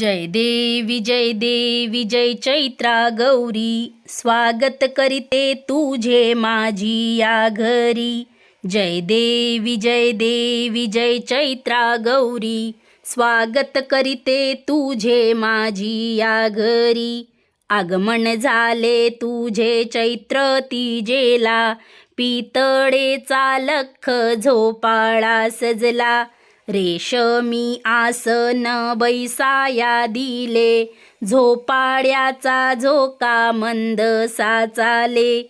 जय देवी जय देवी जय चैत्रा गौरी स्वागत करीते तुझे माझी या घरी. जय देवी जय देवी जय चैत्रा गौरी स्वागत करीते तुझे माझी या घरी. आगमन झाले तुझे चैत्र तिजेला पितळेचा लख झोपाळा सजला. रेशमी आसन बैसाया दिले झोपाड्याचा झोका मंद साचाले.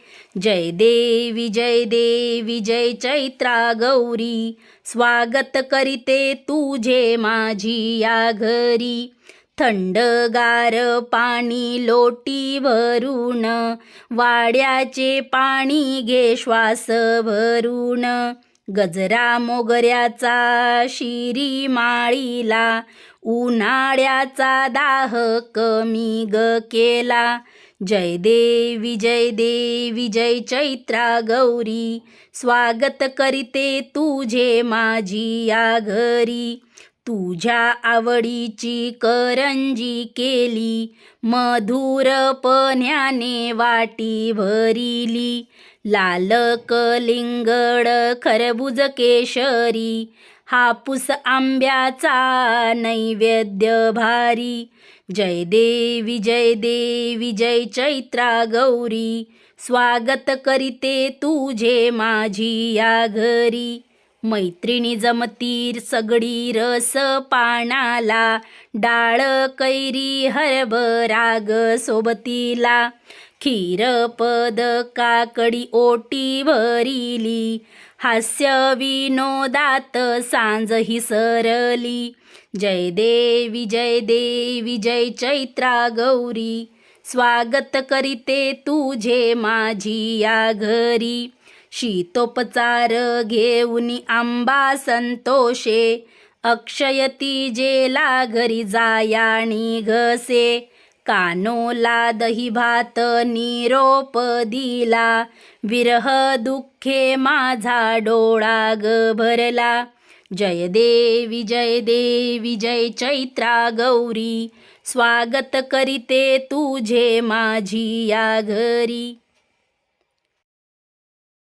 जय देवी जय देवी जय चैत्रा गौरी स्वागत करीते तुझे माझी या घरी. थंडगार पाणी लोटी भरून वाड्याचे पाणी घे श्वास भरून गजरा मोगऱ्याचा शिरी माळीला उन्हाळ्याचा दाह कमी ग केला. जय देवी जय देवी जय चैत्रा गौरी स्वागत करीते तुझे माझी या घरी. तुझ्या आवडीची करंजी केली मधुरपण्याने वाटी भरिली लाल कलिंगड खरबुज केशरी हापूस आंब्याचा नैवेद्य भारी जय देवी जय देवी जय चैत्रा गौरी स्वागत करीते तुझे माझी या घरी. मैत्रिणी जमतीर सगळी रस पाणाला डाळ कैरी हरभराग सोबतीला. खीर पद काकडी ओटी भरिली. हास्य विनोदात सांज ही सरली. जय देवी जय देवी जय चैत्रा गौरी. स्वागत करीते तुझे माझी या घरी. शीतोपचार घेऊन आंबा संतोषे. अक्षय तिजेला घरी जायाणी घसे कानोला दही भात निरोप दिला. विरह दुःखे माझा डोळा ग भरला जय देवी जय देवी जय चैत्रा गौरी. स्वागत करीते तुझे माझी या घरी.